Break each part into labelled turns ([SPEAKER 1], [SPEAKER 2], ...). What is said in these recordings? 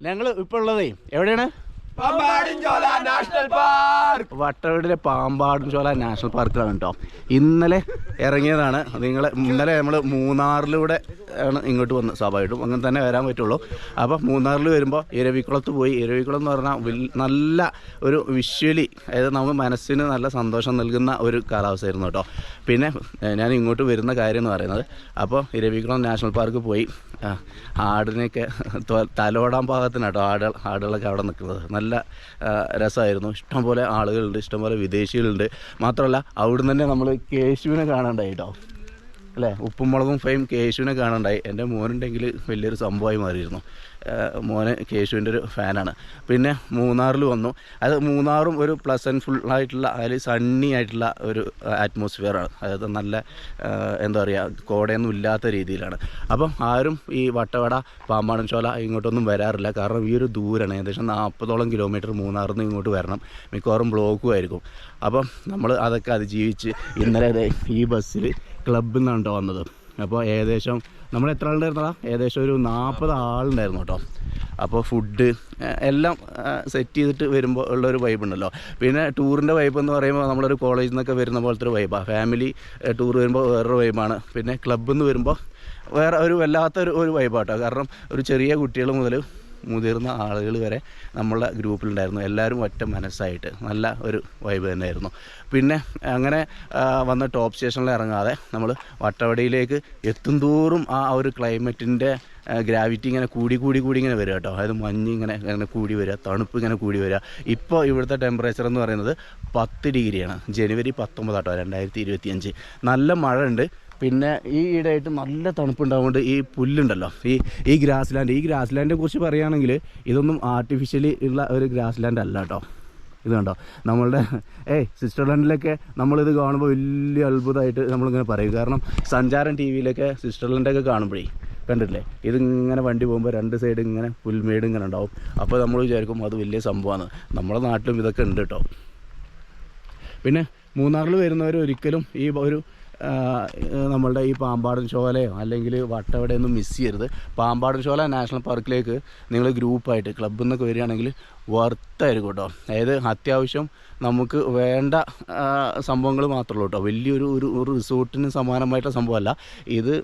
[SPEAKER 1] ഞങ്ങൾ ഇപ്പോൾ ഉള്ളതേ എവിടെയാണ്?
[SPEAKER 2] വട്ടവടിലെ പാർക്ക്.
[SPEAKER 1] വട്ടവടിയിലെ പാമ്പാടും ചോല നാഷണൽ പാർക്കിലാണ് കേട്ടോ. ഇന്നലെ ഇറങ്ങിയതാണ്. നിങ്ങൾ ഇന്നലെ നമ്മൾ മൂന്നാറിലൂടെ ആണ് ഇങ്ങോട്ട് വന്ന് സ്വാഭാവികമായിട്ടും. അങ്ങനെ തന്നെ വരാൻ പറ്റുള്ളൂ. അപ്പോൾ മൂന്നാറിൽ വരുമ്പോൾ ഇരവിക്കുളത്ത് പോയി. ഇരവിക്കുളം എന്ന് പറഞ്ഞാൽ നല്ല ഒരു വിഷ്വലി അതായത് നമുക്ക് മനസ്സിന് നല്ല സന്തോഷം നൽകുന്ന ഒരു കാലാവസ്ഥയായിരുന്നു കേട്ടോ. പിന്നെ ഞാൻ ഇങ്ങോട്ട് വരുന്ന കാര്യം എന്ന് പറയുന്നത് അപ്പോൾ ഇരവിക്കുളം നാഷണൽ പാർക്ക് പോയി. ആടിനെയൊക്കെ തലോടാൻ പാകത്തിന് കേട്ടോ ആടുകൾ ആടുകളൊക്കെ അവിടെ നിൽക്കുന്നത്. നല്ല രസമായിരുന്നു. ഇഷ്ടംപോലെ ആളുകളുണ്ട് ഇഷ്ടംപോലെ വിദേശികളുണ്ട്. മാത്രമല്ല അവിടുന്ന് തന്നെ നമ്മൾ കേശുവിനെ കാണാണ്ടായി കേട്ടോ. അല്ലേ? ഉപ്പും മുളകും ഫെയിം കേശുവിനെ കാണണ്ടായി. എന്റെ മോനുണ്ടെങ്കിൽ വലിയൊരു സംഭവമായി മാറിയിരുന്നു. മോന് കേശുവിന്റെ ഒരു ഫാനാണ്. പിന്നെ മൂന്നാറിൽ വന്നു. അത് മൂന്നാറും ഒരു പ്ലസന്റ് ഫുൾ ആയിട്ടുള്ള അതിൽ സണ്ണി ആയിട്ടുള്ള ഒരു അറ്റ്മോസ്ഫിയറാണ് അതായത് നല്ല എന്താ പറയുക കോടയൊന്നും ഇല്ലാത്ത രീതിയിലാണ്. അപ്പം ആരും ഈ വട്ടവട പാമ്പാടൻ ചോല ഇങ്ങോട്ടൊന്നും വരാറില്ല. കാരണം ഈ ഒരു ദൂരമാണ് ഏകദേശം നാൽപ്പതോളം കിലോമീറ്റർ മൂന്നാറിൽ നിന്ന് ഇങ്ങോട്ട് വരണം. മിക്കവാറും ബ്ലോക്കും ആയിരിക്കും. അപ്പം നമ്മൾ അതൊക്കെ അതിജീവിച്ച് ഇന്നലെ ഈ ബസ്സിൽ ക്ലബിൽ നിന്നാണ് കേട്ടോ വന്നത്. അപ്പോൾ ഏകദേശം നമ്മൾ എത്ര ആളുണ്ടായിരുന്നതാ ഏകദേശം ഒരു നാൽപ്പത് ആളുണ്ടായിരുന്നു കേട്ടോ. അപ്പോൾ ഫുഡ് എല്ലാം സെറ്റ് ചെയ്തിട്ട് വരുമ്പോൾ ഉള്ളൊരു വൈബ് ഉണ്ടല്ലോ. പിന്നെ ടൂറിന്റെ വൈബ് എന്ന് പറയുമ്പോൾ നമ്മളൊരു കോളേജിൽ നിന്നൊക്കെ വരുന്ന പോലത്തെ ഒരു വൈബാണ് ഫാമിലി ടൂർ വരുമ്പോൾ വേറൊരു വൈബാണ് പിന്നെ ക്ലബ്ബിൽ നിന്ന് വരുമ്പോൾ വേറെ ഒരു വല്ലാത്തൊരു ഒരു വൈബാട്ടോ കാരണം ഒരു ചെറിയ കുട്ടികൾ മുതൽ മുതിർന്ന ആളുകൾ വരെ നമ്മളുടെ ഗ്രൂപ്പിലുണ്ടായിരുന്നു. എല്ലാവരും ഒറ്റ മനസ്സായിട്ട്. നല്ല ഒരു വൈബ് തന്നെയായിരുന്നു. പിന്നെ അങ്ങനെ വന്ന ടോപ്പ് സ്റ്റേഷനിൽ ഇറങ്ങാതെ നമ്മൾ വട്ടവടിയിലേക്ക് എത്തുന്തോറും ആ ഒരു ക്ലൈമറ്റിന്റെ ഗ്രാവിറ്റി ഇങ്ങനെ കൂടി കൂടി കൂടി ഇങ്ങനെ വരിക കേട്ടോ. അതായത് മഞ്ഞ് ഇങ്ങനെ ഇങ്ങനെ കൂടി വരിക തണുപ്പ് ഇങ്ങനെ കൂടി വരിക. ഇപ്പോൾ ഇവിടുത്തെ ടെമ്പറേച്ചർ എന്ന് പറയുന്നത് പത്ത് ഡിഗ്രിയാണ്. ജനുവരി പത്തൊമ്പതാട്ടോ രണ്ടായിരത്തി ഇരുപത്തിയഞ്ച്. നല്ല മഴ ഉണ്ട് പിന്നെ ഈ ഈടായിട്ട് നല്ല തണുപ്പുണ്ടാവുകൊണ്ട് ഈ പുല്ലുണ്ടല്ലോ. ഈ ഈ ഗ്രാസ് ലാൻഡ് ഈ ഗ്രാസ് ലാൻഡിനെ കുറിച്ച് പറയുകയാണെങ്കിൽ ഇതൊന്നും ആർട്ടിഫിഷ്യലി ഉള്ള ഒരു ഗ്രാസ് ലാൻഡ് അല്ല കേട്ടോ ഇത് കണ്ടോ? നമ്മളുടെ ഏയ് സ്വിറ്റ്സർലൻഡിലൊക്കെ നമ്മളിത് കാണുമ്പോൾ വലിയ അത്ഭുതമായിട്ട് നമ്മളിങ്ങനെ പറയും. കാരണം സഞ്ചാരം ടി വിയിലൊക്കെ സ്വിറ്റ്സർലൻഡൊക്കെ കാണുമ്പോഴേ കണ്ടിട്ടില്ലേ? ഇതിങ്ങനെ വണ്ടി പോകുമ്പോൾ രണ്ട് സൈഡ് ഇങ്ങനെ പുൽമേട് ഇങ്ങനെ ഉണ്ടാവും. അപ്പോൾ നമ്മൾ വിചാരിക്കും അത് വലിയ സംഭവമാണ്. നമ്മുടെ നാട്ടിലും ഇതൊക്കെ ഉണ്ട് കേട്ടോ പിന്നെ മൂന്നാറിൽ വരുന്നവർ ഒരിക്കലും ഈ ഒരു നമ്മളുടെ ഈ പാമ്പാടൻ ചോലയോ അല്ലെങ്കിൽ വട്ടവടയൊന്നും മിസ് ചെയ്യരുത്. പാമ്പാടൻ ചോല നാഷണൽ പാർക്കിലേക്ക് നിങ്ങൾ ഗ്രൂപ്പായിട്ട് ക്ലബ്ബിൽ നിന്നൊക്കെ വരികയാണെങ്കിൽ വർത്തായിരിക്കും കേട്ടോ അതായത് അത്യാവശ്യം നമുക്ക് വേണ്ട സംഭവങ്ങൾ മാത്രമേ കേട്ടോ വലിയൊരു ഒരു ഒരു റിസോർട്ടിന് സമാനമായിട്ടുള്ള സംഭവമല്ല. ഇത്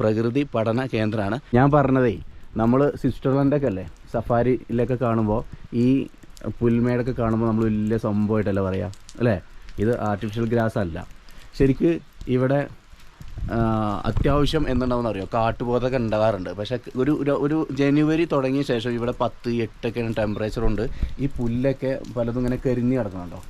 [SPEAKER 1] പ്രകൃതി പഠന കേന്ദ്രമാണ്. ഞാൻ പറഞ്ഞതേ നമ്മൾ സ്വിറ്റ്സർലൻഡൊക്കെ അല്ലേ സഫാരിയിലൊക്കെ കാണുമ്പോൾ ഈ പുൽമേടൊക്കെ കാണുമ്പോൾ നമ്മൾ വലിയ സംഭവമായിട്ടല്ല പറയാം അല്ലേ? ഇത് ആർട്ടിഫിഷ്യൽ ഗ്രാസ് അല്ല. ശരിക്ക് ഇവിടെ അത്യാവശ്യം എന്തുണ്ടാവും അറിയോ? കാട്ടുപോതൊക്കെ ഉണ്ടാകാറുണ്ട്. പക്ഷേ ഒരു ഒരു- ജനുവരി തുടങ്ങിയ ശേഷം ഇവിടെ പത്ത് ടെമ്പറേച്ചർ ഉണ്ട്. ഈ പുല്ലൊക്കെ പലതും ഇങ്ങനെ കരിഞ്ഞ് കിടക്കുന്നുണ്ടോ?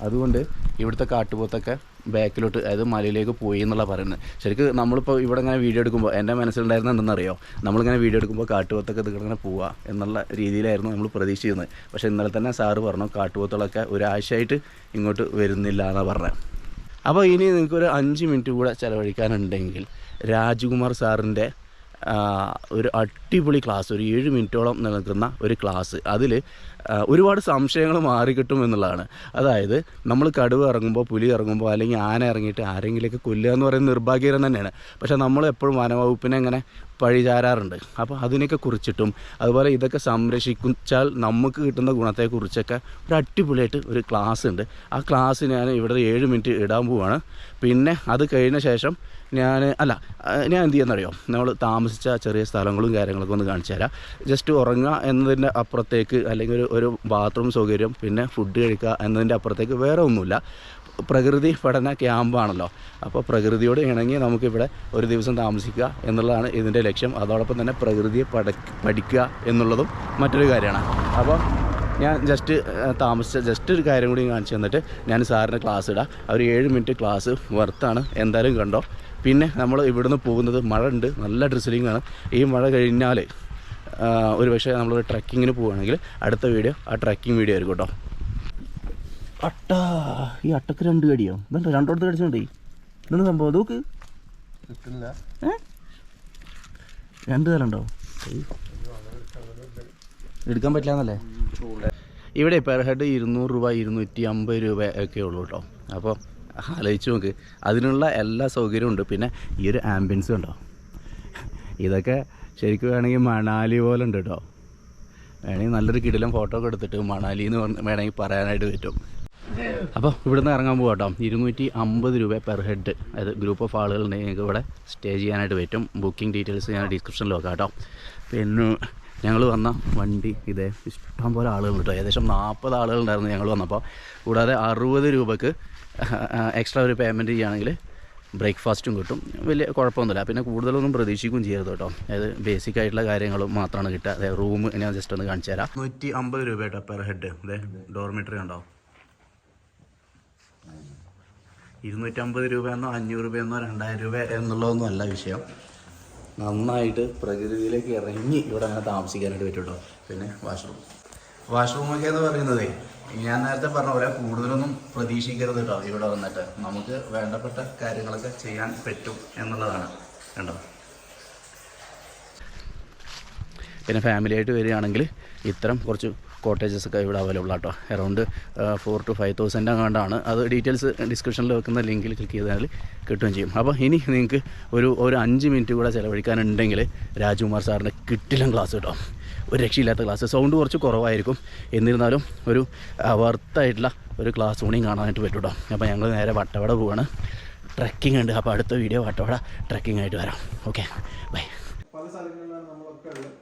[SPEAKER 1] അതുകൊണ്ട് ഇവിടുത്തെ കാട്ടുപോത്തൊക്കെ ബാക്കിലോട്ട് അതായത് മലയിലേക്ക് പോയി എന്നുള്ള പറയുന്നത്. ശരിക്കും നമ്മളിപ്പോൾ ഇവിടെ ഇങ്ങനെ വീഡിയോ എടുക്കുമ്പോൾ എന്റെ മനസ്സിലുണ്ടായിരുന്ന എന്തെന്നറിയോ നമ്മളിങ്ങനെ വീഡിയോ എടുക്കുമ്പോൾ കാട്ടുപോത്തൊക്കെ ഇത് ഇങ്ങനെ പോവുക എന്നുള്ള രീതിയിലായിരുന്നു നമ്മൾ പ്രതീക്ഷിക്കുന്നത് പക്ഷേ ഇന്നലെ തന്നെ സാറ് പറഞ്ഞു കാട്ടുപോത്തുകളൊക്കെ ഒരാഴ്ചയായിട്ട് ഇങ്ങോട്ട് വരുന്നില്ല എന്നാണ് പറഞ്ഞത്. അപ്പോൾ ഇനി നിങ്ങൾക്കൊരു അഞ്ച് മിനിറ്റ് കൂടെ ചിലവഴിക്കാനുണ്ടെങ്കിൽ രാജ്കുമാർ സാറിന്റെ ഒരു അടിപൊളി ക്ലാസ് ഒരു ഏഴ് മിനിറ്റോളം നിൽക്കുന്ന ഒരു ക്ലാസ്. അതിൽ ഒരുപാട് സംശയങ്ങൾ മാറിക്കിട്ടും എന്നുള്ളതാണ്. അതായത് നമ്മൾ കടുവ ഇറങ്ങുമ്പോൾ പുലി ഇറങ്ങുമ്പോൾ അല്ലെങ്കിൽ ആന ഇറങ്ങിയിട്ട് ആരെങ്കിലുമൊക്കെ കൊല്ലുക എന്ന് പറയുന്നത് നിർഭാഗ്യകരം തന്നെയാണ്. പക്ഷേ നമ്മൾ എപ്പോഴും വനവകുപ്പിനെ അങ്ങനെ പഴിചാരാറുണ്ട് അപ്പോൾ അതിനെയൊക്കെ കുറിച്ചിട്ടും അതുപോലെ ഇതൊക്കെ സംരക്ഷിച്ചാൽ നമുക്ക് കിട്ടുന്ന ഗുണത്തെക്കുറിച്ചൊക്കെ ഒരു അടിപൊളിയായിട്ട് ഒരു ക്ലാസ് ഉണ്ട് ആ ക്ലാസ് ഞാൻ ഇവിടെ ഏഴ് മിനിറ്റ് ഇടാൻ പോവാണ്. പിന്നെ അത് കഴിഞ്ഞ ശേഷം ഞാൻ അല്ല ഞാൻ എന്ത് ചെയ്യുന്നറിയോ? നമ്മൾ താമസിച്ച ചെറിയ സ്ഥലങ്ങളും കാര്യങ്ങളൊക്കെ ഒന്ന് കാണിച്ചു തരാം. ജസ്റ്റ് ഉറങ്ങുക എന്നതിന്റെ അപ്പുറത്തേക്ക് അല്ലെങ്കിൽ ഒരു ബാത്റൂം സൗകര്യം പിന്നെ ഫുഡ് കഴിക്കുക എന്നതിന്റെ അപ്പുറത്തേക്ക് വേറെ ഒന്നുമില്ല. പ്രകൃതി പഠന ക്യാമ്പാണല്ലോ അപ്പോൾ പ്രകൃതിയോട് ഇണങ്ങി നമുക്കിവിടെ ഒരു ദിവസം താമസിക്കുക എന്നുള്ളതാണ് ഇതിന്റെ ലക്ഷ്യം. അതോടൊപ്പം തന്നെ പ്രകൃതിയെ പഠ പഠിക്കുക എന്നുള്ളതും മറ്റൊരു കാര്യമാണ്. അപ്പോൾ ഞാൻ ജസ്റ്റ് താമസിച്ച ജസ്റ്റ് ഒരു കാര്യം കൂടി കാണിച്ചു തന്നിട്ട് ഞാൻ സാറിന് ക്ലാസ് ഇടാം. അവർ ഏഴ് മിനിറ്റ് ക്ലാസ് വർത്താണ് എന്തായാലും കണ്ടോ? പിന്നെ നമ്മൾ ഇവിടുന്ന് പോകുന്നത് മഴ ഉണ്ട് നല്ല ഡ്രിസിലിംഗ് ആണ്. ഈ മഴ കഴിഞ്ഞാൽ ഒരു പക്ഷേ നമ്മൾ ട്രക്കിങ്ങിന് പോവുകയാണെങ്കിൽ അടുത്ത വീഡിയോ ആ ട്രക്കിംഗ് വീഡിയോ ആയിരിക്കും കേട്ടോ. അട്ട ഈ അട്ടക്ക് രണ്ട് കടിയോ? ഇതുണ്ടോ രണ്ടോടത്ത് കടിച്ചോണ്ടേ? ഇതാണ് സംഭവം? നോക്ക്.
[SPEAKER 2] കിട്ടില്ല
[SPEAKER 1] രണ്ട് തരണ്ടോ എടുക്കാൻ പറ്റില്ല എന്നല്ലേ ഇവിടെ പെർ ഹെഡ് ഇരുന്നൂറ് രൂപ ഇരുന്നൂറ്റി അമ്പത് രൂപ ഒക്കെ ഉള്ളൂ കേട്ടോ. അപ്പോൾ ആലോചിച്ച് നോക്ക്. അതിനുള്ള എല്ലാ സൗകര്യവും ഉണ്ട്. പിന്നെ ഈ ഒരു ആംബിയൻസ് ഉണ്ടോ ഇതൊക്കെ ശരിക്കും വേണമെങ്കിൽ മണാലി പോലെ ഉണ്ട് കേട്ടോ. വേണമെങ്കിൽ നല്ലൊരു കിടിലം ഫോട്ടോ ഒക്കെ എടുത്തിട്ട് മണാലി എന്ന് വേണമെങ്കിൽ പറയാനായിട്ട് പറ്റും. അപ്പോൾ ഇവിടുന്ന് ഇറങ്ങാൻ പോകാം കേട്ടോ. ഇരുന്നൂറ്റി അമ്പത് രൂപ പെർ ഹെഡ് അതായത് ഗ്രൂപ്പ് ഓഫ് ആളുകളുണ്ടെങ്കിൽ നിങ്ങൾക്ക് ഇവിടെ സ്റ്റേ ചെയ്യാനായിട്ട് പറ്റും. ബുക്കിംഗ് ഡീറ്റെയിൽസ് ഞാൻ ഡിസ്ക്രിപ്ഷനിൽ വെക്കാം കേട്ടോ. പിന്നെ ഞങ്ങൾ വന്ന വണ്ടി ഇതേ ഇഷ്ടം പോലെ ആളുകൾ കേട്ടോ. ഏകദേശം നാൽപ്പത് ആളുകളുണ്ടായിരുന്നു ഞങ്ങൾ വന്നപ്പോൾ. കൂടാതെ അറുപത് രൂപക്ക് എക്സ്ട്രാ ഒരു പേയ്മെന്റ് ചെയ്യുകയാണെങ്കിൽ ബ്രേക്ക്ഫാസ്റ്റും കിട്ടും. വലിയ കുഴപ്പമൊന്നുമില്ല. പിന്നെ കൂടുതലൊന്നും പ്രതീക്ഷിക്കുകയും ചെയ്യരുത് കേട്ടോ. അതായത് ബേസിക് ആയിട്ടുള്ള കാര്യങ്ങളും മാത്രമാണ് കിട്ടുക. അതായത് റൂം ഞാൻ ജസ്റ്റ് ഒന്ന് കാണിച്ചു തരാം. നൂറ്റി അമ്പത് രൂപ കേട്ടോ പെർ ഹെഡ് അതെ ഡോർമെറ്ററി ഉണ്ടോ ഇരുന്നൂറ്റമ്പത് രൂപയെന്നോ അഞ്ഞൂറ് രൂപയെന്നോ രണ്ടായിരം രൂപ എന്നുള്ളതൊന്നും അല്ല വിഷയം. നന്നായിട്ട് പ്രകൃതിയിലേക്ക് ഇറങ്ങി ഇവിടെ അങ്ങനെ താമസിക്കാനായിട്ട് പറ്റും കേട്ടോ. പിന്നെ വാഷ്റൂം വാഷ്റൂമൊക്കെ എന്ന് പറയുന്നതേ ഞാൻ നേരത്തെ പറഞ്ഞ പോലെ കൂടുതലൊന്നും പ്രതീക്ഷിക്കരുത് കേട്ടോ ഇവിടെ വന്നിട്ട്. നമുക്ക് വേണ്ടപ്പെട്ട കാര്യങ്ങളൊക്കെ ചെയ്യാൻ പറ്റും എന്നുള്ളതാണ് കണ്ടോ? പിന്നെ ഫാമിലി ആയിട്ട് വരികയാണെങ്കിൽ ഇത്തരം കുറച്ച് കോട്ടേജസ് ഒക്കെ ഇവിടെ അവൈലബിൾ ആട്ടോ. Around four to five thousand അങ്ങാണ്ടാണ് അത് ഡീറ്റെയിൽസ് ഡിസ്ക്രിപ്ഷനിൽ വെക്കുന്ന ലിങ്കിൽ ക്ലിക്ക് ചെയ്താൽ കിട്ടുകയും ചെയ്യും. അപ്പോൾ ഇനി നിങ്ങൾക്ക് ഒരു ഒരു അഞ്ച് മിനിറ്റ് കൂടെ ചിലവഴിക്കാനുണ്ടെങ്കിൽ രാജ്കുമാർ സാറിന്റെ കിട്ടിലും ക്ലാസ് കേട്ടോ. ഒരു രക്ഷയില്ലാത്ത ക്ലാസ് സൗണ്ട് കുറച്ച് കുറവായിരിക്കും. എന്നിരുന്നാലും ഒരു വർത്തായിട്ടുള്ള ഒരു ക്ലാസ് ഊണിയും കാണാനായിട്ട് പറ്റും അപ്പോൾ ഞങ്ങൾ നേരെ വട്ടവട പോവാണ്. ട്രക്കിംഗ് ഉണ്ട്. അപ്പോൾ അടുത്ത വീഡിയോ വട്ടവട ട്രക്കിംഗ് ആയിട്ട് വരാം. ഓക്കെ ബൈ
[SPEAKER 3] പല സ്ഥലങ്ങളിലാണ് നമ്മളൊക്കെ ഉള്ളത്.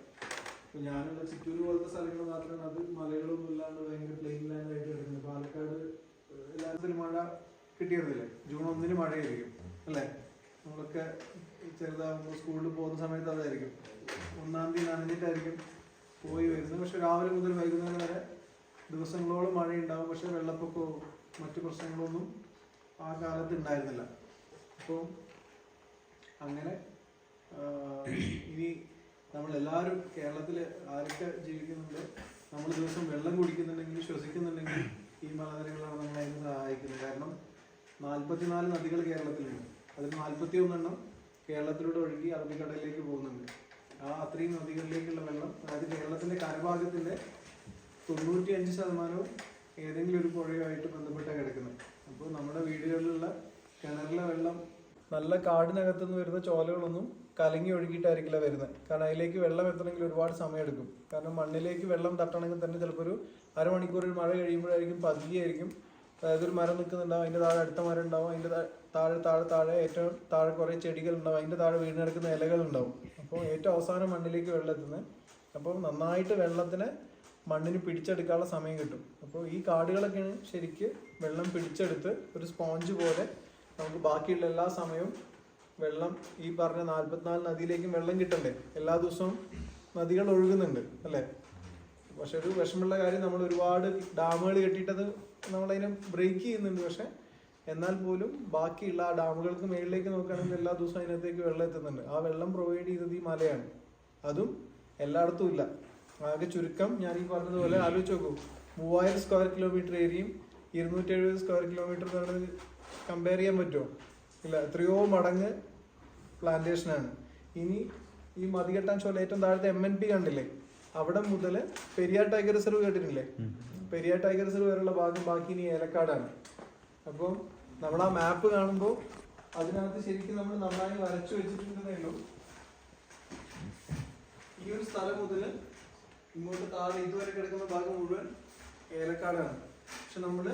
[SPEAKER 3] ഇപ്പൊ ഞാനുള്ള ചിറ്റൂർ പോലത്തെ സ്ഥലങ്ങൾ മാത്രമാണ് അത് മലകളൊന്നും ഇല്ലാണ്ട് ഭയങ്കര പ്ലെയിൻ ലാൻഡ് ആയിട്ട് കിടക്കുന്നത് പാലക്കാട് എല്ലാത്തിനും മഴ കിട്ടിയിരുന്നില്ലേ? ജൂൺ ഒന്നിന് മഴയായിരിക്കും അല്ലേ? നമ്മളൊക്കെ ചെറുതാകുമ്പോൾ സ്കൂളിൽ പോകുന്ന സമയത്ത് അതായിരിക്കും. ഒന്നാം തീയതി നനഞ്ഞിട്ടായിരിക്കും പോയി വരുന്നത്. പക്ഷെ രാവിലെ മുതൽ വൈകുന്നേരം വരെ ദിവസങ്ങളോളം മഴയുണ്ടാവും. പക്ഷെ വെള്ളപ്പൊക്കവും മറ്റു പ്രശ്നങ്ങളൊന്നും ആ കാലത്ത് ഉണ്ടായിരുന്നില്ല. അപ്പോൾ അങ്ങനെ ഇനി നമ്മൾ എല്ലാവരും കേരളത്തിൽ ആരൊക്കെ ജീവിക്കുന്നുണ്ട് നമ്മൾ ദിവസം വെള്ളം കുടിക്കുന്നുണ്ടെങ്കിൽ ശ്വസിക്കുന്നുണ്ടെങ്കിൽ ഈ മലനിരകളാണ് നമ്മളെ സഹായിക്കുന്നത്. കാരണം നാൽപ്പത്തിനാല് നദികൾ കേരളത്തിലുണ്ട്. അതിൽ നാൽപ്പത്തി ഒന്നെണ്ണം കേരളത്തിലൂടെ ഒഴുകി അറബിക്കടലിലേക്ക് പോകുന്നുണ്ട്. ആ അത്രയും നദികളിലേക്കുള്ള വെള്ളം അതായത് കേരളത്തിന്റെ കരഭാഗത്തിന്റെ തൊണ്ണൂറ്റി അഞ്ച് ശതമാനവും ഏതെങ്കിലും ഒരു പുഴയുമായിട്ട് ബന്ധപ്പെട്ട കിടക്കുന്നത്. അപ്പോൾ നമ്മുടെ വീടുകളിലുള്ള കിണറിലെ വെള്ളം നല്ല കാടിനകത്തുനിന്ന് വരുന്ന ചോലകളൊന്നും കലങ്ങി ഒഴുകിയിട്ടായിരിക്കില്ല വരുന്നത്. കാരണം അതിലേക്ക് വെള്ളം എത്തണമെങ്കിൽ ഒരുപാട് സമയം എടുക്കും കാരണം മണ്ണിലേക്ക് വെള്ളം തട്ടണമെങ്കിൽ തന്നെ ചിലപ്പോൾ ഒരു അരമണിക്കൂർ ഒരു മഴ കഴിയുമ്പോഴായിരിക്കും പതിയായിരിക്കും അതായത് ഒരു മരം നിൽക്കുന്നുണ്ടാവും അതിന്റെ താഴെ അടുത്ത മരം ഉണ്ടാവും അതിന്റെ താഴെ താഴെ താഴെ ഏറ്റവും താഴെ കുറേ ചെടികൾ ഉണ്ടാവും അതിന്റെ താഴെ വീടിനടക്കുന്ന ഇലകൾ ഉണ്ടാവും അപ്പോൾ ഏറ്റവും അവസാനം മണ്ണിലേക്ക് വെള്ളം എത്തുന്നത് അപ്പോൾ നന്നായിട്ട് വെള്ളത്തിന് മണ്ണിന് പിടിച്ചെടുക്കാനുള്ള സമയം കിട്ടും. അപ്പോൾ ഈ കാടുകളൊക്കെയാണ് ശരിക്ക് വെള്ളം പിടിച്ചെടുത്ത് ഒരു സ്പോഞ്ച് പോലെ നമുക്ക് ബാക്കിയുള്ള എല്ലാ സമയവും വെള്ളം ഈ പറഞ്ഞ നാൽപ്പത്തിനാല് നദിയിലേക്കും വെള്ളം കിട്ടണ്ടേ? എല്ലാ ദിവസവും നദികൾ ഒഴുകുന്നുണ്ട് അല്ലേ? പക്ഷെ ഒരു വിഷമമുള്ള കാര്യം നമ്മൾ ഒരുപാട് ഡാമുകൾ കെട്ടിയിട്ടത് നമ്മളതിനെ ബ്രേക്ക് ചെയ്യുന്നുണ്ട്. പക്ഷെ എന്നാൽ പോലും ബാക്കിയുള്ള ആ ഡാമുകൾക്ക് മേളിലേക്ക് നോക്കുകയാണെങ്കിൽ എല്ലാ ദിവസവും അതിനകത്തേക്ക് വെള്ളം എത്തുന്നുണ്ട്. ആ വെള്ളം പ്രൊവൈഡ് ചെയ്തത് ഈ മലയാണ്. അതും എല്ലായിടത്തും ഇല്ല. ആകെ ചുരുക്കം ഞാൻ ഈ പറഞ്ഞതുപോലെ ആലോചിച്ച് നോക്കൂ. മൂവായിരം സ്ക്വയർ കിലോമീറ്റർ ഏരിയയും ഇരുന്നൂറ്റി എഴുപത് സ്ക്വയർ കിലോമീറ്റർ എന്ന് പറയുന്നത് കമ്പയർ ചെയ്യാൻ പറ്റുമോ? ഇല്ല. എത്രയോ മടങ്ങ് പ്ലാന്റേഷനാണ് ഇനി ഈ മതികെട്ടാൻ ചോല ഏറ്റവും താഴത്തെ എം എൻ പി കണ്ടില്ലേ? അവിടെ മുതൽ പെരിയാർ ടൈഗർ റിസർവ് കേട്ടിട്ടില്ലേ? പെരിയാർ ടൈഗർ റിസർവ് വരെയുള്ള ഭാഗം ബാക്കി ഇനി ഏലക്കാടാണ്. അപ്പോൾ നമ്മൾ ആ മാപ്പ് കാണുമ്പോൾ അതിനകത്ത് ശരിക്കും നമ്മൾ നന്നായി വരച്ചു വെച്ചിട്ടുണ്ടെന്നേ ഉള്ളൂ. ഈ ഒരു സ്ഥലം മുതൽ ഇങ്ങോട്ട് താഴെ ഇതുവരെ കിടക്കുന്ന ഭാഗം മുഴുവൻ ഏലക്കാടാണ്. പക്ഷെ നമ്മൾ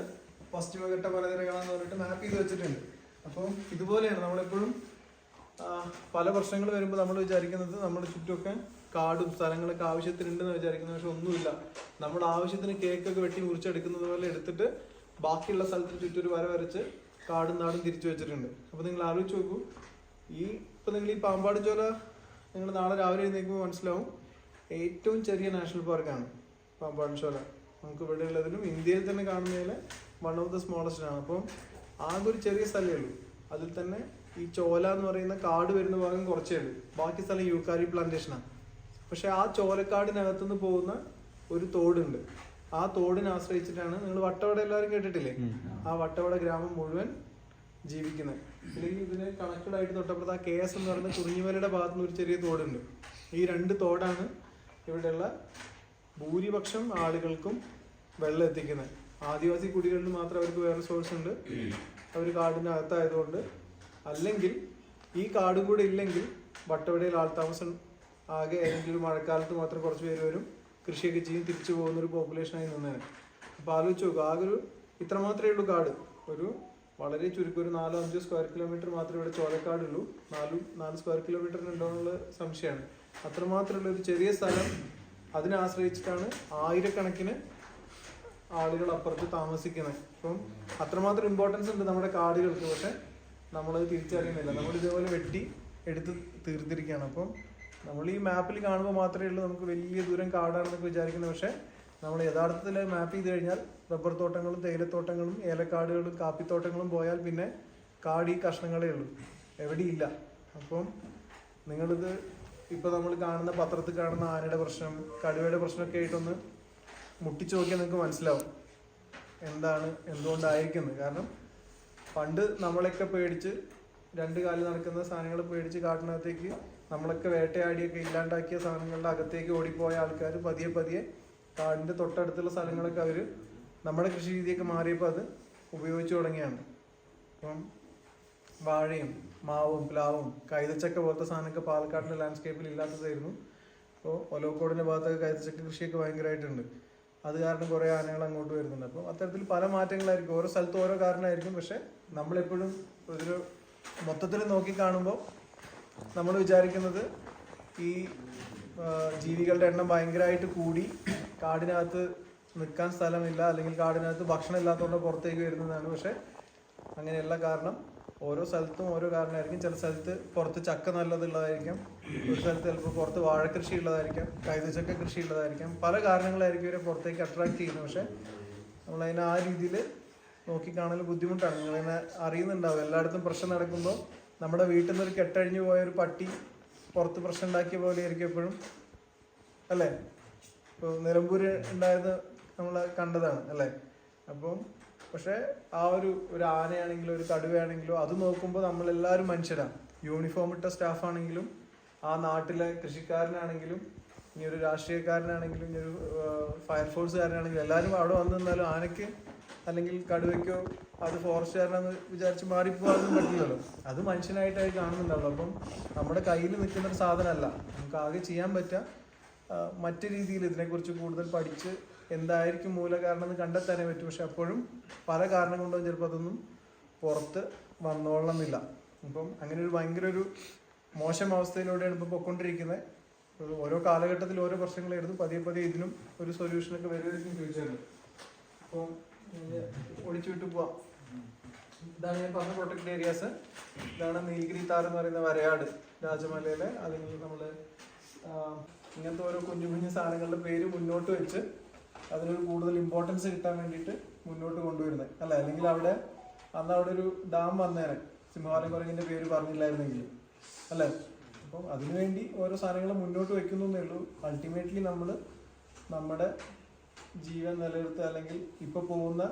[SPEAKER 3] പശ്ചിമഘട്ട മലനിരകളാന്ന് പറഞ്ഞിട്ട് മാപ്പ് ചെയ്ത് വെച്ചിട്ടുണ്ട്. അപ്പോൾ ഇതുപോലെയാണ് നമ്മളെപ്പോഴും പല പ്രശ്നങ്ങൾ വരുമ്പോൾ നമ്മൾ വിചാരിക്കുന്നത് നമ്മുടെ ചുറ്റുമൊക്കെ കാടും സ്ഥലങ്ങളൊക്കെ ആവശ്യത്തിനുണ്ടെന്ന് വിചാരിക്കുന്നത്. പക്ഷെ ഒന്നുമില്ല. നമ്മുടെ ആവശ്യത്തിന് കേക്കൊക്കെ വെട്ടി മുറിച്ചെടുക്കുന്നത് പോലെ എടുത്തിട്ട് ബാക്കിയുള്ള സ്ഥലത്തിന് ചുറ്റൊരു വര വരച്ച് കാടും നാടും തിരിച്ചു വെച്ചിട്ടുണ്ട്. അപ്പോൾ നിങ്ങൾ ആലോചിച്ച് നോക്കൂ. ഈ ഇപ്പം നിങ്ങൾ ഈ പാമ്പാട് ചോല നിങ്ങൾ നാളെ രാവിലെ എഴുന്നേക്കുമ്പോൾ മനസ്സിലാവും. ഏറ്റവും ചെറിയ നാഷണൽ പാർക്കാണ് പാമ്പാട് ചോല. നമുക്ക് ഇവിടെ ഉള്ളതിലും ഇന്ത്യയിൽ തന്നെ കാണുന്നതിൽ വൺ ഓഫ് ദ സ്മോളസ്റ്റ് ആണ്. അപ്പം ആകെ ഒരു ചെറിയ സ്ഥലമേ ഉള്ളൂ. അതിൽ തന്നെ ഈ ചോല എന്ന് പറയുന്ന കാട് വരുന്ന ഭാഗം കുറച്ചേ ഉള്ളൂ. ബാക്കി സ്ഥലം യൂക്കാരി പ്ലാന്റേഷനാണ് പക്ഷെ ആ ചോലക്കാടിനകത്തുനിന്ന് പോകുന്ന ഒരു തോടുണ്ട്. ആ തോടിനെ ആശ്രയിച്ചിട്ടാണ് നിങ്ങൾ വട്ടവട എല്ലാവരും കേട്ടിട്ടില്ലേ? ആ വട്ടവട ഗ്രാമം മുഴുവൻ ജീവിക്കുന്നത്. അല്ലെങ്കിൽ ഇതിന് കണക്റ്റഡ് ആയിട്ട് തൊട്ടപ്പുറത്ത് ആ കെ എസ് എന്ന് പറയുന്ന കുറിഞ്ഞിമലയുടെ ഭാഗത്ത് നിന്ന് ഒരു ചെറിയ തോടുണ്ട്. ഈ രണ്ട് തോടാണ് ഇവിടെയുള്ള ഭൂരിപക്ഷം ആളുകൾക്കും വെള്ളം എത്തിക്കുന്നത്. ആദിവാസി കുടികളിൽ മാത്രം അവർക്ക് വേറെ സോഴ്സ് ഉണ്ട്. അവർ കാടിന്റെ അകത്തായതുകൊണ്ട്. അല്ലെങ്കിൽ ഈ കാടും കൂടെ ഇല്ലെങ്കിൽ വട്ടവടയിൽ ആൾതാമസം ആകെ ഏതെങ്കിലും മഴക്കാലത്ത് മാത്രം കുറച്ച് പേര് വരും. കൃഷിയൊക്കെ ചെയ്യും തിരിച്ചു പോകുന്ന ഒരു പോപ്പുലേഷനായി നിന്നേനെ. അപ്പോൾ ആലോചിച്ച് നോക്കുക ആകെ ഒരു ഇത്ര മാത്രമേ ഉള്ളൂ കാട്. ഒരു വളരെ ചുരുക്കം ഒരു നാലോ അഞ്ചോ സ്ക്വയർ കിലോമീറ്റർ മാത്രമേ ഇവിടെ ചോലക്കാടുള്ളൂ. നാലും നാല് സ്ക്വയർ കിലോമീറ്ററിന് ഉണ്ടോ എന്നുള്ള സംശയമാണ്. അത്രമാത്രമുള്ള ഒരു ചെറിയ സ്ഥലം അതിനെ ആശ്രയിച്ചിട്ടാണ് ആയിരക്കണക്കിന് ആളുകൾ അപ്പുറത്ത് താമസിക്കുന്നത്. അപ്പം അത്രമാത്രം ഇമ്പോർട്ടൻസ് ഉണ്ട് നമ്മുടെ കാടുകൾക്ക്. പക്ഷെ നമ്മളത് തിരിച്ചറിയുന്നില്ല. നമ്മൾ ഇതേപോലെ വെട്ടി എടുത്ത് തീർത്തിരിക്കുകയാണ്. അപ്പം നമ്മൾ ഈ മാപ്പിൽ കാണുമ്പോൾ മാത്രമേ ഉള്ളൂ നമുക്ക് വലിയ ദൂരം കാടാണെന്നൊക്കെ വിചാരിക്കുന്നത്. പക്ഷേ നമ്മൾ യഥാർത്ഥത്തിൽ മാപ്പ് ചെയ്ത് കഴിഞ്ഞാൽ റബ്ബർ തോട്ടങ്ങളും തേയിലത്തോട്ടങ്ങളും ഏലക്കാടുകളും കാപ്പിത്തോട്ടങ്ങളും പോയാൽ പിന്നെ കാട് ഈ കഷ്ണങ്ങളേ ഉള്ളൂ. എവിടെയില്ല. അപ്പം നിങ്ങളിത് ഇപ്പോൾ നമ്മൾ കാണുന്ന പത്രത്തിൽ കാണുന്ന ആനയുടെ പ്രശ്നം കടുവയുടെ പ്രശ്നമൊക്കെ ആയിട്ടൊന്ന് മുട്ടിച്ചു നോക്കിയാൽ നിങ്ങൾക്ക് മനസ്സിലാവും. എന്താണ് എന്തുകൊണ്ടായിരിക്കുന്നത്? കാരണം പണ്ട് നമ്മളെയൊക്കെ പേടിച്ച് രണ്ട് കാലിൽ നടക്കുന്ന സാധനങ്ങൾ പേടിച്ച് കാട്ടിനകത്തേക്ക് നമ്മളൊക്കെ വേട്ടയാടിയൊക്കെ ഇല്ലാണ്ടാക്കിയ സാധനങ്ങളുടെ അകത്തേക്ക് ഓടിപ്പോയ ആൾക്കാർ പതിയെ പതിയെ കാടിന്റെ തൊട്ടടുത്തുള്ള സ്ഥലങ്ങളൊക്കെ അവർ നമ്മുടെ കൃഷി രീതിയൊക്കെ മാറിയപ്പോൾ അത് ഉപയോഗിച്ചു തുടങ്ങിയാണ്. അപ്പം വാഴയും മാവും പ്ലാവും കൈതച്ചക്ക പോലത്തെ സാധനമൊക്കെ പാലക്കാടിന്റെ ലാൻഡ്സ്കേപ്പിൽ ഇല്ലാത്തതായിരുന്നു. അപ്പോൾ ഒലോക്കോടിന്റെ ഭാഗത്തൊക്കെ കൈതച്ചക്ക കൃഷിയൊക്കെ ഭയങ്കരമായിട്ടുണ്ട് അത് കാരണം കുറേ ആനകൾ അങ്ങോട്ട് വരുന്നുണ്ട്. അപ്പോൾ അത്തരത്തിൽ പല മാറ്റങ്ങളായിരിക്കും. ഓരോ സ്ഥലത്തും ഓരോ കാരണമായിരിക്കും. പക്ഷെ നമ്മളെപ്പോഴും ഒരു മൊത്തത്തിൽ നോക്കി കാണുമ്പോൾ നമ്മൾ വിചാരിക്കുന്നത് ഈ ജീവികളുടെ എണ്ണം ഭയങ്കരമായിട്ട് കൂടി കാടിനകത്ത് നിൽക്കാൻ സ്ഥലമില്ല അല്ലെങ്കിൽ കാടിനകത്ത് ഭക്ഷണം ഇല്ലാത്തതുകൊണ്ട് പുറത്തേക്ക് വരുന്നതാണ്. പക്ഷെ അങ്ങനെയല്ല കാരണം ഓരോ സ്ഥലത്തും ഓരോ കാരണമായിരിക്കും. ചില സ്ഥലത്ത് പുറത്ത് ചക്ക നല്ലതുള്ളതായിരിക്കാം ഒരു സ്ഥലത്ത് ചിലപ്പോൾ പുറത്ത് വാഴക്കൃഷി ഉള്ളതായിരിക്കാം കൈതച്ചക്ക കൃഷി ഉള്ളതായിരിക്കാം. പല കാരണങ്ങളായിരിക്കും ഇവരെ പുറത്തേക്ക് അട്രാക്ട് ചെയ്യുന്നത്. പക്ഷെ നമ്മളതിനെ ആ രീതിയിൽ നോക്കിക്കാണൽ ബുദ്ധിമുട്ടാണ്. നിങ്ങളതിനെ അറിയുന്നുണ്ടാവും. എല്ലായിടത്തും പ്രശ്നം നടക്കുമ്പോൾ നമ്മുടെ വീട്ടിൽ നിന്ന് ഒരു കെട്ടഴിഞ്ഞു പോയ ഒരു പട്ടി പുറത്ത് പ്രശ്നം ഉണ്ടാക്കിയ പോലെ ആയിരിക്കും എപ്പോഴും. അല്ലേ? ഇപ്പോൾ നിലമ്പൂര് ഉണ്ടായത് നമ്മൾ കണ്ടതാണ് അല്ലേ? അപ്പം പക്ഷേ ആ ഒരു ഒരു ആനയാണെങ്കിലും ഒരു കടുവയാണെങ്കിലും അത് നോക്കുമ്പോൾ നമ്മളെല്ലാവരും മനുഷ്യരാണ് യൂണിഫോം ഇട്ട സ്റ്റാഫ് ആണെങ്കിലും ആ നാട്ടിലെ കൃഷിക്കാരനാണെങ്കിലും ഇനി ഒരു രാഷ്ട്രീയക്കാരനാണെങ്കിലും ഇനി ഒരു ഫയർഫോഴ്സുകാരനാണെങ്കിലും എല്ലാവരും അവിടെ വന്നു നിന്നാലും ആനയ്ക്ക് അല്ലെങ്കിൽ കടുവയ്ക്കോ അത് ഫോറസ്റ്റുകാരനെന്ന് വിചാരിച്ച് മാറിപ്പോകാനൊന്നും പറ്റില്ലല്ലോ. അത് മനുഷ്യനായിട്ടായി കാണുന്നുണ്ടാവുള്ളൂ. അപ്പം നമ്മുടെ കയ്യിൽ നിൽക്കുന്ന ഒരു സാധനമല്ല. നമുക്ക് ആകെ ചെയ്യാൻ പറ്റുക മറ്റു രീതിയിൽ ഇതിനെക്കുറിച്ച് കൂടുതൽ പഠിച്ച് എന്തായിരിക്കും മൂലകാരണം എന്ന് കണ്ടെത്താനേ പറ്റും. പക്ഷെ അപ്പോഴും പല കാരണം കൊണ്ടും ചിലപ്പോൾ അതൊന്നും പുറത്ത് വന്നോളണമെന്നില്ല അപ്പം അങ്ങനെ ഒരു ഭയങ്കര ഒരു മോശം അവസ്ഥയിലൂടെയാണ് ഇപ്പോൾ പൊയ്ക്കൊണ്ടിരിക്കുന്നത്. ഓരോ കാലഘട്ടത്തിൽ ഓരോ പ്രശ്നങ്ങളായിരുന്നു. പതിയെ പതിയെ ഇതിനും ഒരു സൊല്യൂഷനൊക്കെ വരുമായിരിക്കും ചോദിച്ചാൽ അപ്പം ഒളിച്ചു വിട്ടു പോവാം. ഇതാണ് ഞാൻ പറഞ്ഞ പ്രൊട്ടക്ട് ഏരിയാസ് ഇതാണ് നീലഗിരി താർ എന്ന് പറയുന്ന വരയാട് രാജമലയിലെ. അല്ലെങ്കിൽ നമ്മൾ ഇങ്ങനത്തെ ഓരോ കുഞ്ഞു കുഞ്ഞു സാധനങ്ങളുടെ പേര് മുന്നോട്ട് വെച്ച് അതിനൊരു കൂടുതൽ ഇമ്പോർട്ടൻസ് കിട്ടാൻ വേണ്ടിയിട്ട് മുന്നോട്ട് കൊണ്ടുവരുന്നത്. അല്ല? അല്ലെങ്കിൽ അവിടെ അന്ന് അവിടെ ഒരു ഡാം വന്നേനെ. സിംഹവാലം കുരങ്ങിന്റെ പേര് പറഞ്ഞില്ലായിരുന്നെങ്കിൽ. അല്ലേ? അപ്പം അതിനുവേണ്ടി ഓരോ സാധനങ്ങൾ മുന്നോട്ട് വെക്കുന്നു എന്നേ ഉള്ളൂ. അൾട്ടിമേറ്റ്ലി നമ്മൾ നമ്മുടെ ജീവൻ നിലനിർത്തുക അല്ലെങ്കിൽ ഇപ്പൊ പോകുന്ന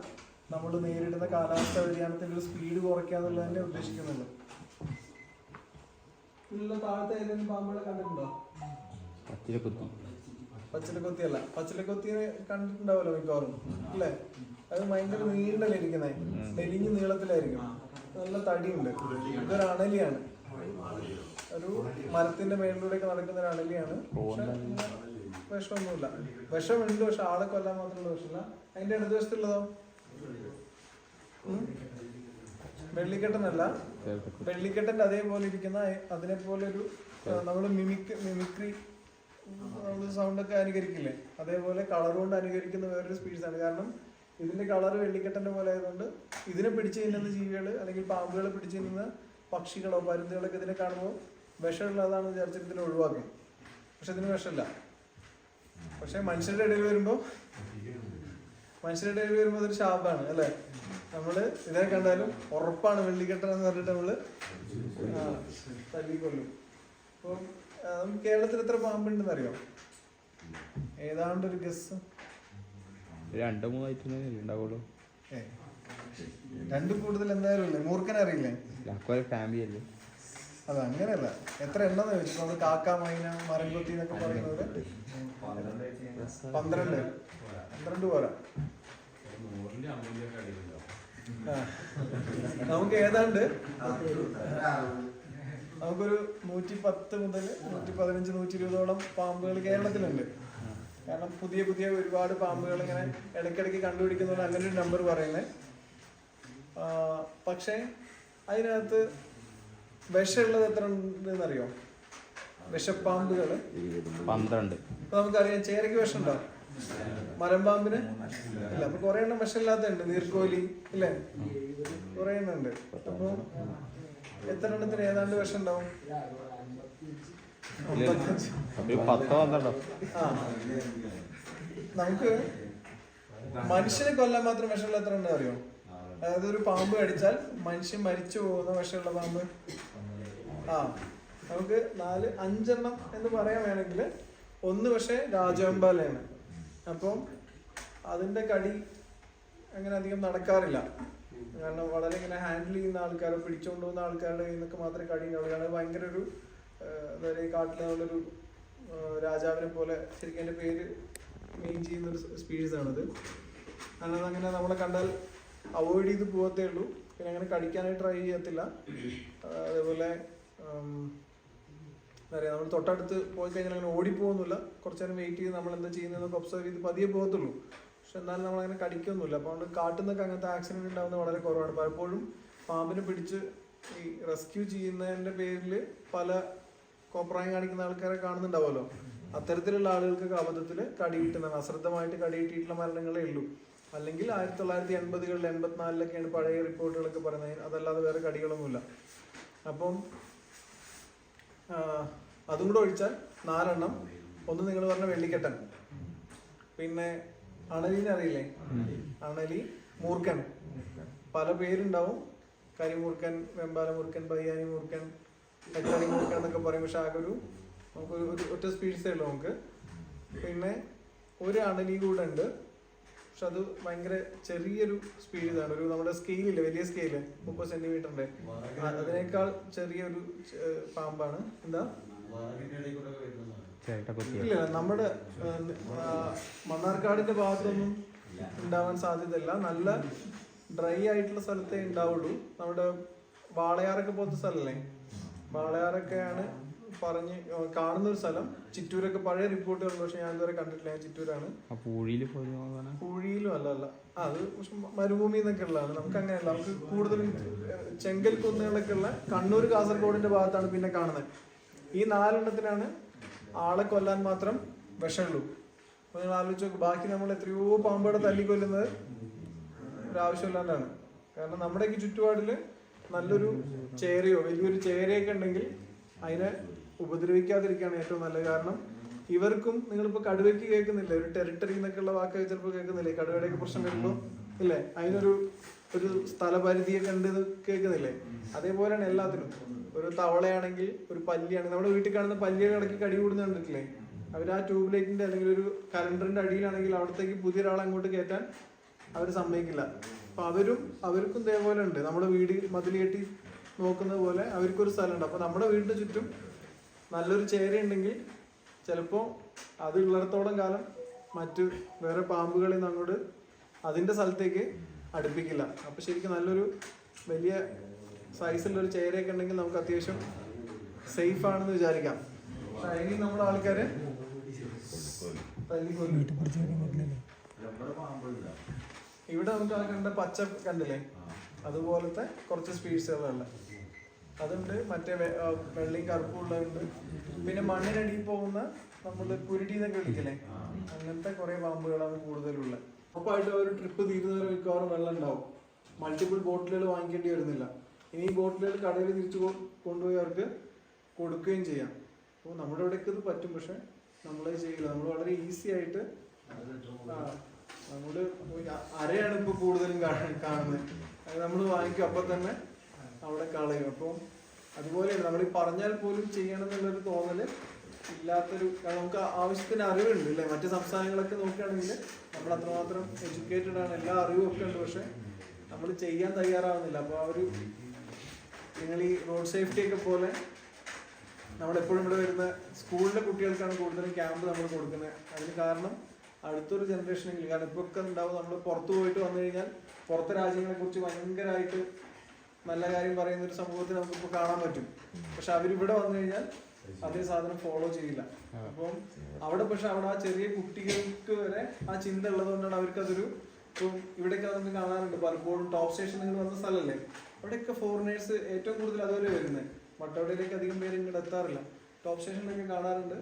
[SPEAKER 3] നമ്മൾ നേരിടുന്ന കാലാവസ്ഥ വ്യതിയാനത്തിന്റെ ഒരു സ്പീഡ് കുറയ്ക്കുക എന്നുള്ളത് തന്നെ ഉദ്ദേശിക്കുന്നുണ്ട് ഇതിലുള്ള താഴത്തെ ഏതെങ്കിലും പാമ്പുകളെ കണ്ടിട്ടുണ്ടോ? പച്ചിലക്കൊത്തി. അല്ല പച്ചിലക്കൊത്തിയെ കണ്ടിട്ടുണ്ടാവല്ലോ മിക്കവാറും. അല്ലേ? അത് ഭയങ്കര നീണ്ടല്ലേ ഇരിക്കുന്നേ? മെലിഞ്ഞ് നീളത്തിലായിരിക്കും. നല്ല തടിയുണ്ട്. ഇതൊരു അണലിയാണ്. ഒരു മരത്തിന്റെ മേളിലൂടെയൊക്കെ നടക്കുന്ന ഒരു അണലിയാണ്. വിഷമൊന്നുമില്ല. വിഷമുണ്ട് പക്ഷെ ആളെ കൊല്ലാൻ മാത്രമുള്ള വിഷമില്ല അതിന്റെ ഇടതുവശത്തുള്ളതോ? ഉം? വെള്ളിക്കെട്ടനല്ല. വെള്ളിക്കെട്ടന്റെ അതേപോലെ ഇരിക്കുന്ന അതിനെ പോലെ ഒരു നമ്മൾ മിമിക് മിമിക്രി നമ്മൾ സൗണ്ട് ഒക്കെ അനുകരിക്കില്ലേ? അതേപോലെ കളർ കൊണ്ട് അനുകരിക്കുന്ന വേറൊരു ആണ്. കാരണം ഇതിന്റെ കളർ വെള്ളിക്കെട്ടന്റെ പോലെ ആയതുകൊണ്ട് ഇതിനെ പിടിച്ചു തിന്നുന്ന ജീവികൾ അല്ലെങ്കിൽ പാമ്പുകൾ പിടിച്ചു തിന്നുന്ന പക്ഷികളോ പരുന്തുകളൊക്കെ ഇതിനെ കാണുമ്പോൾ വിഷമുള്ളതാണ് വിചാരിച്ചിട്ട് ഇതിനെ ഒഴിവാക്കി പക്ഷെ ഇതിന് വിഷമില്ല. പക്ഷെ മനുഷ്യരുടെ ഇടയിൽ വരുമ്പോൾ മനുഷ്യരുടെ ഇടയിൽ വരുമ്പോൾ അതൊരു ശാപമാണ് അല്ലേ? നമ്മൾ ഇതിനെ കണ്ടാലും ഉറപ്പാണ് വെള്ളിക്കെട്ടൻ എന്ന് പറഞ്ഞിട്ട് നമ്മൾ തല്ലിക്കൊള്ളും അപ്പോൾ അപ്പൊ നമുക്ക് കേരളത്തിൽ എത്ര പാമ്പുണ്ടെന്ന് അറിയോ ഏതാണ്ട് ഒരു ഗസ്
[SPEAKER 2] രണ്ടോ മൂന്നോ ഐറ്റം ഉണ്ടാവുള്ളൂ
[SPEAKER 3] ഏ രണ്ടും കൂടുതൽ എന്തായാലും ഇല്ലേ? മൂർഖനെ അറിയില്ലേ?
[SPEAKER 2] ഫാമിലി അല്ലേ?
[SPEAKER 3] അത് അങ്ങനെയല്ല. എത്ര എണ്ണം ചോദിച്ചു. കാക്ക മൈന മരംകൊത്തി എന്നൊക്കെ പറയുന്നത് പന്ത്രണ്ട് പന്ത്രണ്ട് പോരാ. നമുക്ക് ഏതാണ്ട്? നമുക്കൊരു നൂറ്റി പത്ത് മുതൽ നൂറ്റി പതിനഞ്ച് നൂറ്റി ഇരുപതോളം പാമ്പുകൾ കേരളത്തിലുണ്ട്. കാരണം പുതിയ പുതിയ ഒരുപാട് പാമ്പുകൾ ഇങ്ങനെ ഇടയ്ക്കിടയ്ക്ക് കണ്ടുപിടിക്കുന്നതുകൊണ്ട് അങ്ങനെ ഒരു നമ്പർ പറയുന്നത് പക്ഷേ അതിനകത്ത് വിഷമുള്ളത് എത്ര ഉണ്ടെന്ന് അറിയോ വിഷപ്പാമ്പുകൾ
[SPEAKER 2] പന്ത്രണ്ട്.
[SPEAKER 3] ഇപ്പൊ നമുക്കറിയാം ചേരയ്ക്ക് വിഷമുണ്ടോ? മരംപാമ്പിന് ഇല്ല അപ്പൊ കുറെ എണ്ണം വിഷമില്ലാത്തുണ്ട് നീർക്കോലി ഇല്ലേ കുറെ എണ്ണം ഉണ്ട് അപ്പൊ എത്ര എണ്ണത്തിന് ഏതാണ്ട് വിഷം ഉണ്ടാവും.
[SPEAKER 2] അപ്പൊ
[SPEAKER 3] നമുക്ക് മനുഷ്യനെ കൊല്ലാൻ മാത്രം വിഷമുള്ള എത്ര ഉണ്ടെന്ന് അറിയോ അതായത് ഒരു പാമ്പ് കടിച്ചാൽ മനുഷ്യൻ മരിച്ചു പോകുന്ന വിഷമുള്ള പാമ്പ് ആ നമുക്ക് നാല് അഞ്ചെണ്ണം എന്ന് പറയാൻ വേണമെങ്കിൽ ഒന്ന് പക്ഷേ രാജവെമ്പാലയാണ്. അപ്പം അതിന്റെ കടി അങ്ങനെ അധികം നടക്കാറില്ല. കാരണം വളരെ ഇങ്ങനെ ഹാൻഡിൽ ചെയ്യുന്ന ആൾക്കാർ പിടിച്ചുകൊണ്ട് പോകുന്ന ആൾക്കാരുടെ നിന്നൊക്കെ മാത്രമേ കടി ഉണ്ടാവുള്ളൂ. ഭയങ്കര ഒരു എന്താ പറയുക നമ്മളൊരു രാജാവിനെ പോലെ ശരിക്കും എന്റെ പേര് മെയിൻ ചെയ്യുന്ന ഒരു സ്പീഷീസ് ആണത്. കാരണം അങ്ങനെ നമ്മളെ കണ്ടാൽ അവോയ്ഡ് ചെയ്ത് പോകത്തേ ഉള്ളൂ. പിന്നെ അങ്ങനെ കടിക്കാനായിട്ട് ട്രൈ ചെയ്യത്തില്ല. അതേപോലെ എന്താ പറയുക നമ്മൾ തൊട്ടടുത്ത് പോയി കഴിഞ്ഞാൽ അങ്ങനെ ഓടിപ്പോകുന്നില്ല. കുറച്ച് നേരം വെയിറ്റ് ചെയ്ത് നമ്മൾ എന്താ ചെയ്യുന്നതെന്നൊക്കെ ഒബ്സർവ് ചെയ്ത് പതിയെ പോകത്തുള്ളൂ. പക്ഷെ എന്നാലും നമ്മൾ അങ്ങനെ കടിക്കൊന്നുമില്ല. അപ്പോൾ അതുകൊണ്ട് കാട്ടുന്നൊക്കെ അങ്ങനത്തെ ആക്സിഡന്റ് ഉണ്ടാകുന്നത് വളരെ കുറവാണ്. പലപ്പോഴും പാമ്പിനെ പിടിച്ച് ഈ റെസ്ക്യൂ ചെയ്യുന്നതിന്റെ പേരിൽ പല കോപ്രായം കാണിക്കുന്ന ആൾക്കാരെ കാണുന്നുണ്ടാവുമല്ലോ. അത്തരത്തിലുള്ള ആളുകൾക്ക് അബദ്ധത്തിൽ കടിയിട്ടുന്ന അശ്രദ്ധമായിട്ട് കടിയിട്ടിട്ടുള്ള മരണങ്ങളേ ഉള്ളൂ. അല്ലെങ്കിൽ ആയിരത്തി തൊള്ളായിരത്തി എൺപതുകളിൽ എൺപത്തിനാലിലൊക്കെയാണ് പഴയ റിപ്പോർട്ടുകളൊക്കെ പറയുന്നത്. അതല്ലാതെ വേറെ കടികളൊന്നുമില്ല. അപ്പം അതും കൂടെ ഒഴിച്ചാൽ നാലെണ്ണം. ഒന്ന് നിങ്ങൾ പറഞ്ഞ വെള്ളിക്കെട്ടൻ. പിന്നെ അണലിനെ അറിയില്ലേ? അണലി മൂർക്കൻ. പല പേരുണ്ടാവും. കരിമൂർക്കൻ വെമ്പാല മൂർക്കൻ ബയ്യാനി മൂർക്കൻ എട്ടണി മൂർക്കൻ എന്നൊക്കെ പറയും. പക്ഷെ ആകെ ഒരു നമുക്ക് ഒരു ഒറ്റ സ്പീഡ്സേ ഉള്ളൂ നമുക്ക്. പിന്നെ ഒരു അണലി കൂടെ ഉണ്ട്. പക്ഷെ അത് ഭയങ്കര ചെറിയൊരു സ്പീഡിലാണ് ഒരു നമ്മുടെ സ്കെയിലില്ല വലിയ സ്കെയിൽ മുപ്പത് സെന്റിമീറ്ററിന്റെ. അതിനേക്കാൾ ചെറിയൊരു പാമ്പാണ്. എന്താ? ഇല്ല നമ്മുടെ മണ്ണാർക്കാടിന്റെ ഭാഗത്തൊന്നും ഉണ്ടാവാൻ സാധ്യതയില്ല. നല്ല ഡ്രൈ ആയിട്ടുള്ള സ്ഥലത്തേ ഉണ്ടാവുള്ളൂ. നമ്മുടെ വാളയാറൊക്കെ പോലത്തെ സ്ഥലല്ലേ? വാളയാറൊക്കെയാണ് പറഞ്ഞ് കാണുന്ന ഒരു സ്ഥലം. ചിറ്റൂരൊക്കെ പഴയ റിപ്പോർട്ടുകളുണ്ട് പക്ഷെ ഞാൻ ഇതുവരെ കണ്ടിട്ടില്ല. ഞാൻ ചിറ്റൂരാണ്. പുഴയിലും അല്ല അല്ല. അത് പക്ഷെ മരുഭൂമി എന്നൊക്കെ ഉള്ളതാണ് നമുക്ക് അങ്ങനെയല്ല. നമുക്ക് കൂടുതലും ചെങ്കൽ കുന്നുകളൊക്കെ ഉള്ള കണ്ണൂർ കാസർഗോഡിന്റെ ഭാഗത്താണ് പിന്നെ കാണുന്നത്. ഈ നാലെണ്ണത്തിനാണ് ആളെ കൊല്ലാൻ മാത്രം വിഷമുള്ളൂ. അപ്പൊ നിങ്ങൾ ആലോചിച്ച് നോക്ക് ബാക്കി നമ്മൾ എത്രയോ പാമ്പോടെ തല്ലിക്കൊല്ലുന്നത് ഒരാവശ്യമില്ലാണ്ടാണ്. കാരണം നമ്മുടെയൊക്കെ ചുറ്റുപാടിൽ നല്ലൊരു ചേരയോ വലിയൊരു ചേരയൊക്കെ ഉണ്ടെങ്കിൽ അതിനെ ഉപദ്രവിക്കാതിരിക്കുകയാണ് ഏറ്റവും നല്ലത്. കാരണം ഇവർക്കും നിങ്ങളിപ്പോ കടുവയ്ക്ക് കേൾക്കുന്നില്ല? ഒരു ടെറിട്ടറി എന്നൊക്കെയുള്ള വാക്ക് ചിലപ്പോൾ കേൾക്കുന്നില്ലേ? കടുവയുടെയൊക്കെ പ്രശ്നം വരുമ്പോൾ ഇല്ലേ? അതിനൊരു ഒരു സ്ഥലപരിധിയൊക്കെ ഉണ്ട് എന്ന് കേൾക്കുന്നില്ലേ? അതേപോലെയാണ് എല്ലാത്തിനും. ഒരു തവളയാണെങ്കിൽ ഒരു പല്ലിയാണെങ്കിൽ നമ്മുടെ വീട്ടിൽ കാണുന്ന പല്ലിയുടെ ഇടയ്ക്ക് കടി കൂടുന്ന കണ്ടിട്ടില്ലേ? അവർ ആ ട്യൂബ് ലൈറ്റിന്റെ അല്ലെങ്കിൽ ഒരു കലണ്ടറിന്റെ അടിയിലാണെങ്കിൽ അവിടത്തേക്ക് പുതിയ ഒരാളെ അങ്ങോട്ട് കയറ്റാൻ അവർ സമ്മതിക്കില്ല. അപ്പൊ അവരും അവർക്കും ഇതേപോലെ ഉണ്ട്. നമ്മുടെ വീട് മതിൽ കെട്ടി നോക്കുന്നത് പോലെ അവർക്കൊരു സ്ഥലമുണ്ട്. അപ്പൊ നമ്മുടെ വീടിന്റെ ചുറ്റും നല്ലൊരു ചേര ഉണ്ടെങ്കിൽ ചിലപ്പോൾ അത് ഉള്ളിടത്തോളം കാലം മറ്റു വേറെ പാമ്പുകളിൽ നിന്ന് അങ്ങോട്ട് അതിന്റെ സ്ഥലത്തേക്ക് അടുപ്പിക്കില്ല. അപ്പൊ ശരിക്കും നല്ലൊരു വലിയ സൈസിലുള്ളൊരു ചേരയൊക്കെ ഉണ്ടെങ്കിൽ നമുക്ക് അത്യാവശ്യം സേഫ് ആണെന്ന് വിചാരിക്കാം. അതിന് നമ്മുടെ ആൾക്കാർ ഇവിടെ നമുക്ക് ആ കണ്ട പച്ച കണ്ടില്ലേ? അതുപോലത്തെ കുറച്ച് സ്പീഡ്സുകളുള്ള അതുണ്ട് മറ്റേ വെള്ളയും കറുപ്പും ഉള്ളതുണ്ട്. പിന്നെ മണ്ണിനടിയിൽ പോകുന്ന നമ്മൾ കുരുടി എന്നൊക്കെ വിളിക്കില്ലേ? അങ്ങനത്തെ കുറെ പാമ്പുകളാണ് കൂടുതലുള്ളത്. ഉറപ്പായിട്ട് ഒരു ട്രിപ്പ് തീരുന്നവരെ മിക്കവാറും വെള്ളം ഉണ്ടാവും. മൾട്ടിപ്പിൾ ബോട്ടിലുകൾ വാങ്ങിക്കേണ്ടി വരുന്നില്ല. ഇനി ഈ ബോട്ടിലുകൾ കടയിൽ തിരിച്ചു കൊണ്ടുപോയി അവർക്ക് കൊടുക്കുകയും ചെയ്യാം. അപ്പോൾ നമ്മുടെ ഇവിടേക്ക് ഇത് പറ്റും പക്ഷെ നമ്മളത് ചെയ്യില്ല. നമ്മൾ വളരെ ഈസി ആയിട്ട് നമ്മൾ നമ്മൾ അരയാണ് ഇപ്പൊ കൂടുതലും കാണ- കാണുന്നത്. അത് നമ്മൾ വാങ്ങിക്കും. അപ്പൊ തന്നെ അവിടെ കളയും അപ്പോൾ അതുപോലെയാണ് നമ്മൾ പറഞ്ഞാൽ പോലും ചെയ്യണം എന്നുള്ളൊരു തോന്നൽ ഇല്ലാത്തൊരു നമുക്ക് ആവശ്യത്തിന് അറിവുണ്ട് അല്ലേ? മറ്റു സംസ്ഥാനങ്ങളൊക്കെ നോക്കുകയാണെങ്കിൽ നമ്മൾ അത്രമാത്രം എഡ്യൂക്കേറ്റഡ് ആണ്. എല്ലാ അറിവും ഒക്കെ ഉണ്ട്. പക്ഷെ നമ്മൾ ചെയ്യാൻ തയ്യാറാവുന്നില്ല. അപ്പോൾ ആ ഒരു നിങ്ങൾ ഈ റോഡ് സേഫ്റ്റി ഒക്കെ പോലെ നമ്മളെപ്പോഴും ഇവിടെ വരുന്ന സ്കൂളിലെ കുട്ടികൾക്കാണ് കൂടുതലും ക്യാമ്പ് നമ്മൾ കൊടുക്കുന്നത്. അതിന് കാരണം അടുത്തൊരു ജനറേഷനെങ്കിലും കാരണം ഇപ്പൊ ഒക്കെ ഉണ്ടാവും നമ്മൾ പുറത്തു പോയിട്ട് വന്നു കഴിഞ്ഞാൽ പുറത്തെ രാജ്യങ്ങളെ കുറിച്ച് ഭയങ്കരമായിട്ട് നല്ല കാര്യം പറയുന്ന ഒരു സമൂഹത്തിൽ നമുക്കിപ്പോൾ കാണാൻ പറ്റും. പക്ഷെ അവരിവിടെ വന്നു കഴിഞ്ഞാൽ അതേ സാധനം ഫോളോ ചെയ്യില്ല. അപ്പം അവിടെ പക്ഷെ അവിടെ ആ ചെറിയ കുട്ടികൾക്ക് വരെ ആ ചിന്ത ഉള്ളതുകൊണ്ടാണ് അവർക്ക് അതൊരു ഇപ്പം ഇവിടെയൊക്കെ നമുക്ക് കാണാറുണ്ട്. പലപ്പോഴും ടോപ്പ് സ്റ്റേഷൻ നിങ്ങൾ വന്ന സ്ഥലമല്ലേ അവിടെയൊക്കെ ഫോറിനേഴ്സ് ഏറ്റവും കൂടുതൽ അതുവരെ വരുന്നത് മട്ടവടയിലേക്ക് അധികം പേര് ഇങ്ങോട്ട് എത്താറില്ല. ടോപ്പ് സ്റ്റേഷനിലൊക്കെ കാണാറുണ്ട്.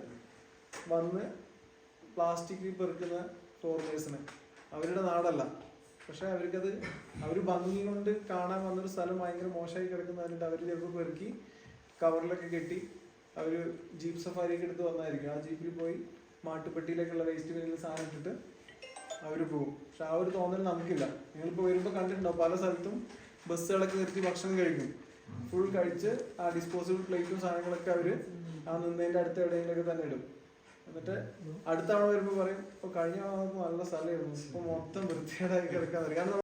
[SPEAKER 3] വന്ന് പ്ലാസ്റ്റിക് പെറുക്കുന്ന ഫോറിനേഴ്സിനെ അവരുടെ നാടല്ല. പക്ഷെ അവർക്കത് അവർ ഭംഗി കൊണ്ട് കാണാൻ വന്നൊരു സ്ഥലം ഭയങ്കര മോശമായി കിടക്കുന്ന. കണ്ടിട്ട് അവർ ചിലപ്പോൾ പെറുക്കി കവറിലൊക്കെ കെട്ടി അവർ ജീപ്പ് സഫാരിയൊക്കെ എടുത്ത് വന്നായിരിക്കും. ആ ജീപ്പിൽ പോയി മാട്ടുപ്പെട്ടിയിലേക്കുള്ള വേസ്റ്റ് ബിന്നിൽ സാധനം ഇട്ടിട്ട് അവർ പോകും. പക്ഷെ ആ ഒരു തോന്നൽ നമുക്കില്ല. നിങ്ങളിപ്പോൾ വരുമ്പോൾ കണ്ടിട്ടുണ്ടാവും പല സ്ഥലത്തും ബസ്സുകളൊക്കെ നിർത്തി ഭക്ഷണം കഴിക്കും. ഫുൾ കഴിച്ച് ആ ഡിസ്പോസിബിൾ പ്ലേറ്റും സാധനങ്ങളൊക്കെ അവർ ആ നിന്നതിന്റെ അടുത്ത് എവിടെയെങ്കിലുമൊക്കെ തന്നെ ഇടും. എന്നിട്ട് അടുത്ത തവണ വരുമ്പോൾ പറയും ഇപ്പൊ കഴിഞ്ഞ തവണ നമുക്ക് നല്ല സ്ഥലമായിരുന്നു. ഇപ്പൊ മൊത്തം വൃത്തികേടായി കിടക്കാൻ കാരണം